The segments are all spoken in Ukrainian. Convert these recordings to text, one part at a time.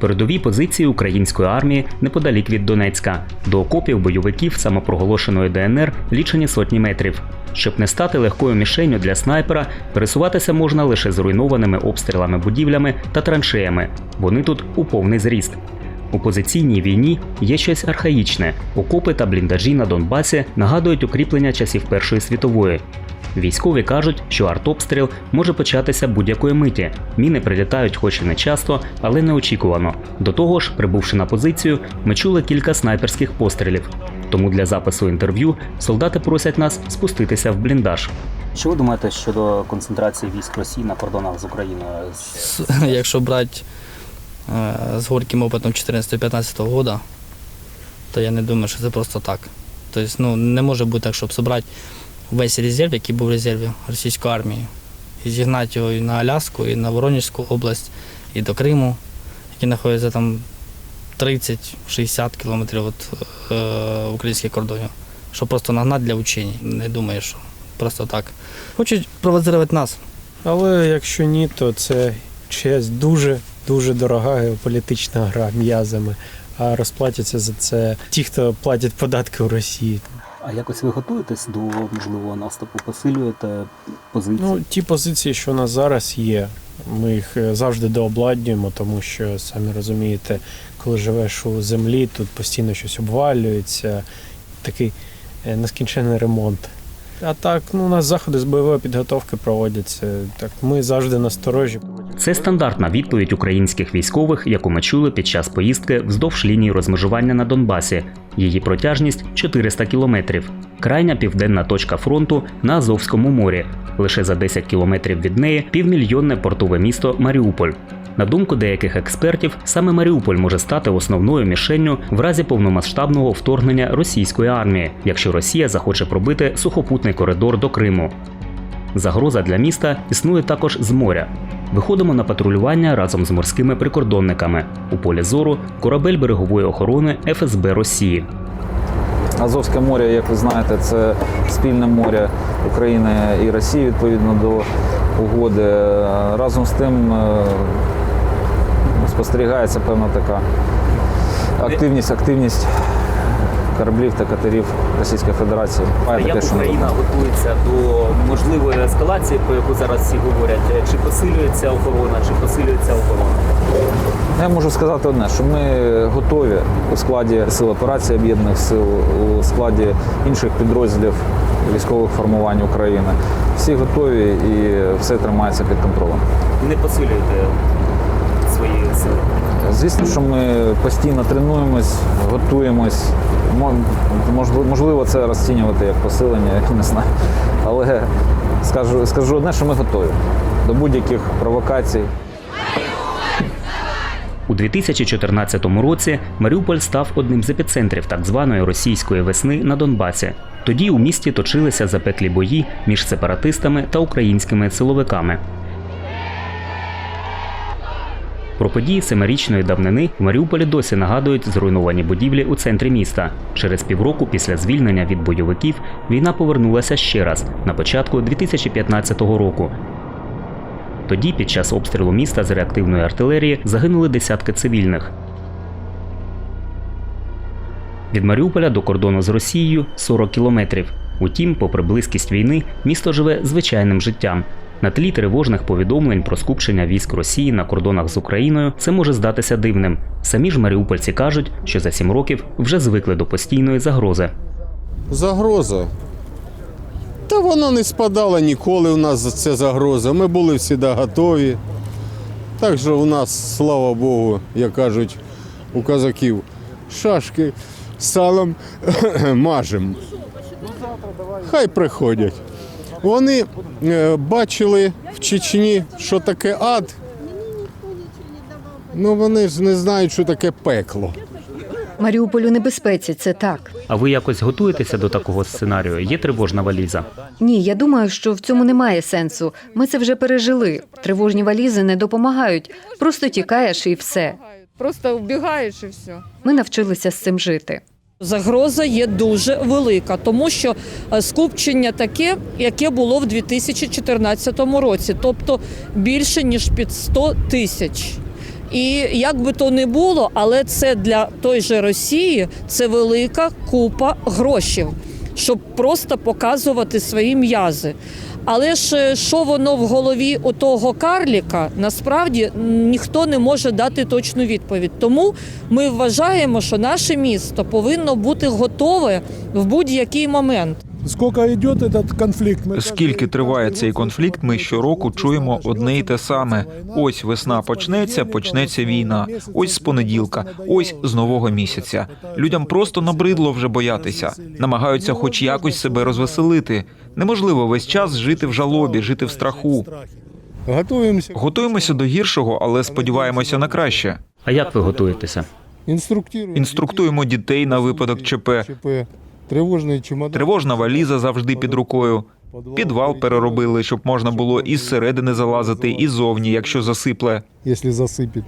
Передові позиції української армії неподалік від Донецька. До окопів бойовиків самопроголошеної ДНР лічені сотні метрів. Щоб не стати легкою мішенню для снайпера, пересуватися можна лише зруйнованими обстрілами будівлями та траншеями. Вони тут у повний зріст. У позиційній війні є щось архаїчне. Окопи та бліндажі на Донбасі нагадують укріплення часів Першої світової. Військові кажуть, що артобстріл може початися будь-якої миті. Міни прилітають хоч і не часто, але неочікувано. До того ж, прибувши на позицію, ми чули кілька снайперських пострілів. Тому для запису інтерв'ю солдати просять нас спуститися в бліндаж. Що ви думаєте щодо концентрації військ Росії на кордонах з Україною? С- Якщо брати е, з горьким опитом 14-15 року, то я не думаю, що це просто так. Тобто, ну, не може бути так, щоб зібрати весь резерв, який був в резерві російської армії, і зігнати його і на Аляску, і на Воронежську область, і до Криму, які знаходяться там 30-60 кілометрів від е, українських кордонів. Щоб просто нагнати для учень. Не думаю, що просто так. Хочуть провоцирувати нас. Але якщо ні, то це честь дуже дуже дорога геополітична гра м'язами. А розплатяться за це ті, хто платять податки у Росії. А якось ви готуєтесь до можливого наступу? Посилюєте позиції? Ну, ті позиції, що у нас зараз є, ми їх е, завжди дообладнюємо, тому що самі розумієте, коли живеш у землі, тут постійно щось обвалюється, такий е, нескінчений ремонт. А так, ну, у нас заходи з бойової підготовки проводяться. Так, ми завжди насторожі. Це стандартна відповідь українських військових, яку ми чули під час поїздки вздовж лінії розмежування на Донбасі. Її протяжність 400 кілометрів. Крайня південна точка фронту на Азовському морі. Лише за 10 кілометрів від неї півмільйонне портове місто Маріуполь. На думку деяких експертів, саме Маріуполь може стати основною мішенню в разі повномасштабного вторгнення російської армії, якщо Росія захоче пробити сухопутний коридор до Криму. Загроза для міста існує також з моря. Виходимо на патрулювання разом з морськими прикордонниками. У полі зору корабель берегової охорони ФСБ Росії. Азовське море, як ви знаєте, це спільне море України і Росії відповідно до угоди. Разом з тим е, спостерігається певна така активність, активність кораблів та катерів Російської Федерації. Таке, що готується до можливої ескалації, про яку зараз всі говорять? Чи посилюється охорона, чи посилюється охорона? Я можу сказати одне, що ми готові у складі сил операції об'єднаних сил, у складі інших підрозділів військових формувань України. Всі готові і все тримається під контролем. Не посилюєте свої сили. Звісно, що ми постійно тренуємось, готуємось. Можливо- це розцінювати як посилення, я не знаю. Але скажу, скажу одне, що ми готові до будь-яких провокацій. У 2014 році Маріуполь став одним з епіцентрів так званої російської весни на Донбасі. Тоді у місті точилися запеклі бої між сепаратистами та українськими силовиками. Про події семирічної давнини в Маріуполі досі нагадують зруйновані будівлі у центрі міста. Через півроку після звільнення від бойовиків війна повернулася ще раз на початку 2015 року. Тоді, під час обстрілу міста з реактивної артилерії, загинули десятки цивільних. Від Маріуполя до кордону з Росією 40 кілометрів. Утім, попри близькість війни, місто живе звичайним життям. На тлі тривожних повідомлень про скупчення військ Росії на кордонах з Україною це може здатися дивним. Самі ж маріупольці кажуть, що за сім років вже звикли до постійної загрози. Загроза. Та вона не спадала ніколи у нас ця загроза. Ми були завжди готові. Так що у нас, слава Богу, як кажуть у казаків, шашки салом мажемо. Хай приходять. Вони е, бачили в Чечні, що таке ад. Ну вони ж не знають, що таке пекло. Маріуполь у небезпеці, це так. А ви якось готуєтеся до такого сценарію? Є тривожна валіза? Ні, я думаю, що в цьому немає сенсу. Ми це вже пережили. Тривожні валізи не допомагають. Просто тікаєш і все. Просто вбігаєш і все. Ми навчилися з цим жити. Загроза є дуже велика, тому що е, скупчення таке, яке було в 2014 році, тобто більше ніж під 100 тисяч. І як би то не було, але це для той же Росії це велика купа грошей, щоб просто показувати свої м'язи. Але ж е, що воно в голові у того карліка, насправді ніхто не може дати точну відповідь. Тому ми вважаємо, що наше місто повинно бути готове в будь-який момент. Скільки триває цей конфлікт, ми щороку чуємо одне й те саме. Ось весна почнеться, почнеться війна. Ось з понеділка, ось з нового місяця. Людям просто набридло вже боятися, намагаються хоч якось себе розвеселити. Неможливо весь час жити в жалобі, жити в страху. Готуємося. Готуємося до гіршого, але сподіваємося на краще. А як ви готуєтеся? Інструктуємо дітей на випадок ЧП. Тривожний чемодан. Тривожна валіза завжди під рукою. Підвал переробили, щоб можна було і зсередини залазити, і зовні, якщо засипле. Якщо засипить.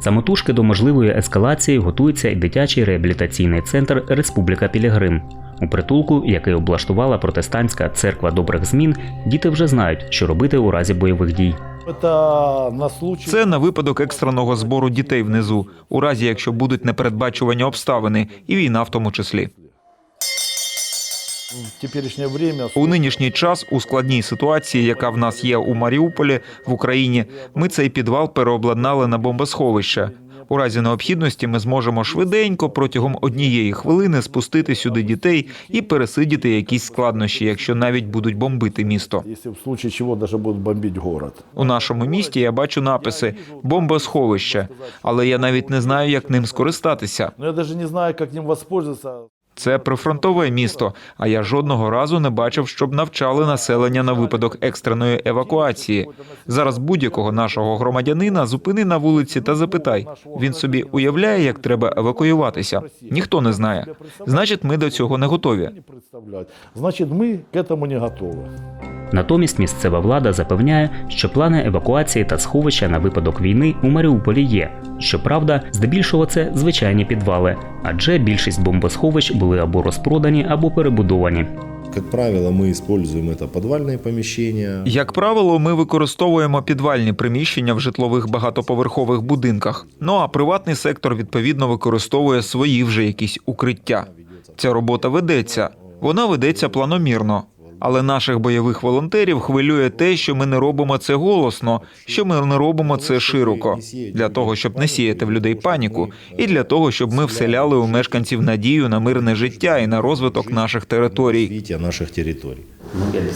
Самотужки до можливої ескалації готується і дитячий реабілітаційний центр Республіка Пілігрим. У притулку, який облаштувала протестантська церква добрих змін, діти вже знають, що робити у разі бойових дій. Це на випадок екстреного збору дітей внизу, у разі якщо будуть непередбачувані обставини, і війна в тому числі. У нинішній час, у складній ситуації, яка в нас є у Маріуполі в Україні, ми цей підвал переобладнали на бомбосховище. У разі необхідності ми зможемо швиденько протягом однієї хвилини спустити сюди дітей і пересидіти якісь складнощі, якщо навіть будуть бомбити місто. У нашому місті я бачу написи бомбосховище, але я навіть не знаю, як ним скористатися. Но я даже не знаю, як ним воспользоваться. Це прифронтове місто, а я жодного разу не бачив, щоб навчали населення на випадок екстреної евакуації. Зараз будь-якого нашого громадянина зупини на вулиці та запитай. Він собі уявляє, як треба евакуюватися. Ніхто не знає. Значить, ми до цього не готові. Не представляют. Значит, мы к этому не готовы. Натомість місцева влада запевняє, що плани евакуації та сховища на випадок війни у Маріуполі є. Щоправда, здебільшого це звичайні підвали, адже більшість бомбосховищ були або розпродані, або перебудовані. Как правило, мы используем это подвальные помещения. Як правило, ми використовуємо підвальні приміщення в житлових багатоповерхових будинках. Ну а приватний сектор відповідно використовує свої вже якісь укриття. Ця робота ведеться. Вона ведеться планомірно. Але наших бойових волонтерів хвилює те, що ми не робимо це голосно, що ми не робимо це широко, для того, щоб не сіяти в людей паніку, і для того, щоб ми вселяли у мешканців надію на мирне життя і на розвиток наших територій. Наших территорий.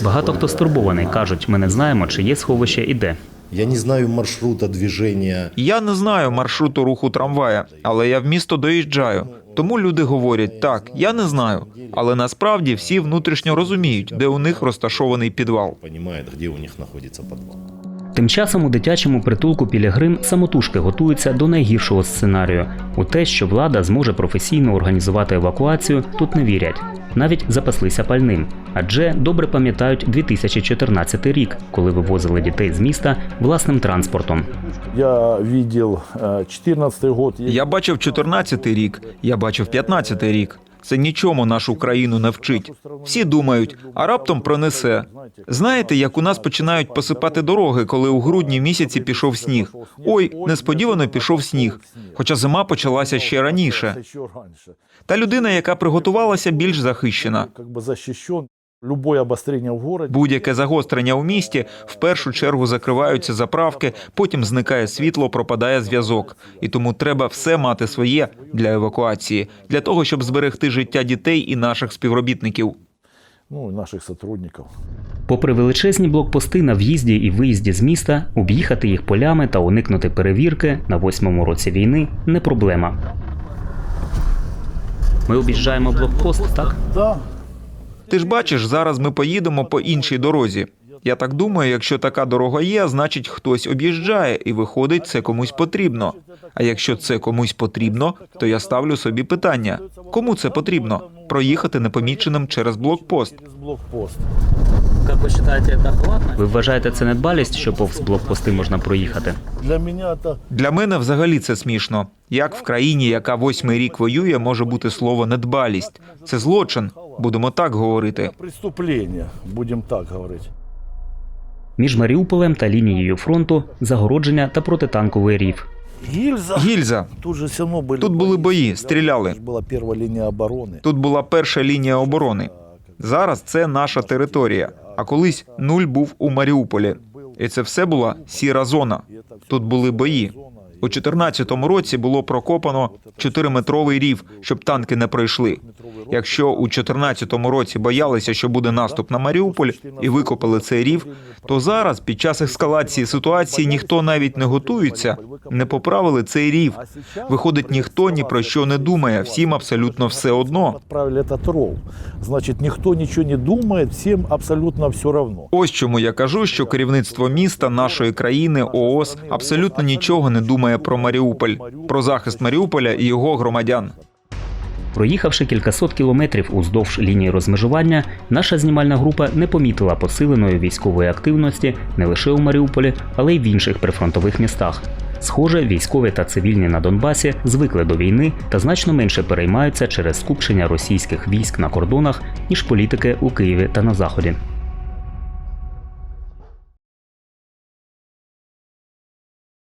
Багато хто стурбований, кажуть, ми не знаємо, чи є сховище і де. Я не знаю маршрута движения. Я не знаю маршруту руху трамвая, але я в місто доїжджаю. Тому люди говорять, так, я не знаю. Але насправді всі внутрішньо розуміють, де у них розташований підвал. Понимает, де у них знаходиться подвал. Тим часом у дитячому притулку Пілігрим самотужки готуються до найгіршого сценарію. У те, що влада зможе професійно організувати евакуацію, тут не вірять. Навіть запаслися пальним, адже добре пам'ятають 2014 рік, коли вивозили дітей з міста власним транспортом. Я видел э, 14 год. Я бачив 14-й рік, я бачив 15-й рік. Це нічому нашу країну не вчить. Всі думають, а раптом пронесе. Знаєте, як у нас починають посипати дороги, коли у грудні місяці пішов сніг. Ой, несподівано пішов сніг. Хоча зима почалася ще раніше. Та людина, яка приготувалася, більш захищена. Любое обострение в городе. Будь-яке загострення у місті в першу чергу закриваються заправки, потім зникає світло, пропадає зв'язок. І тому треба все мати своє для евакуації, для того, щоб зберегти життя дітей і наших співробітників. Ну, и наших сотрудников. Попри величезні блокпости на в'їзді і виїзді з міста, об'їхати їх полями та уникнути перевірки на восьмому році війни не проблема. Ми об'їжджаємо блокпост, так? Да, Ти ж бачиш, зараз ми поїдемо по іншій дорозі. Я так думаю, якщо така дорога є, значить хтось об'їжджає, і виходить, це комусь потрібно. А якщо це комусь потрібно, то я ставлю собі питання: кому це потрібно? Проїхати непоміченим через блокпост. блокпост. Як ви вважаєте, це? Ви вважаєте це недбалість, що повз блокпости можна проїхати? Для меня это Для мене взагалі це смішно. Як в країні, яка восьмий рік воює, може бути слово недбалість? Це злочин. Будемо так говорити. преступление, будем так говорить Між Маріуполем та лінією фронту загородження та протитанковий рів. Гильза. Гільза. Тут же все равно были Тут були бої, стріляли. Была первая линия обороны. Тут була перша лінія оборони. Зараз це наша територія. А колись нуль був у Маріуполі. І це все була сіра зона. Тут були бої. У 2014 році було прокопано 4-метровий рів, щоб танки не пройшли. Якщо у 2014 році боялися, що буде наступ на Маріуполь, і викопали цей рів, то зараз, під час ескалації ситуації, ніхто навіть не готується, не поправили цей рів. Виходить, ніхто ні про що не думає, всім абсолютно все одно. Отправили этот ров. Значит, никто ничего не думает, всем абсолютно все равно. Ось чому я кажу, що керівництво міста, нашої країни, ООС абсолютно нічого не думає про Маріуполь, про захист Маріуполя і його громадян. Проїхавши кількасот кілометрів уздовж лінії розмежування, наша знімальна група не помітила посиленої військової активності не лише у Маріуполі, але й в інших прифронтових містах. Схоже, військові та цивільні на Донбасі звикли до війни та значно менше переймаються через скупчення російських військ на кордонах, ніж політики у Києві та на заході.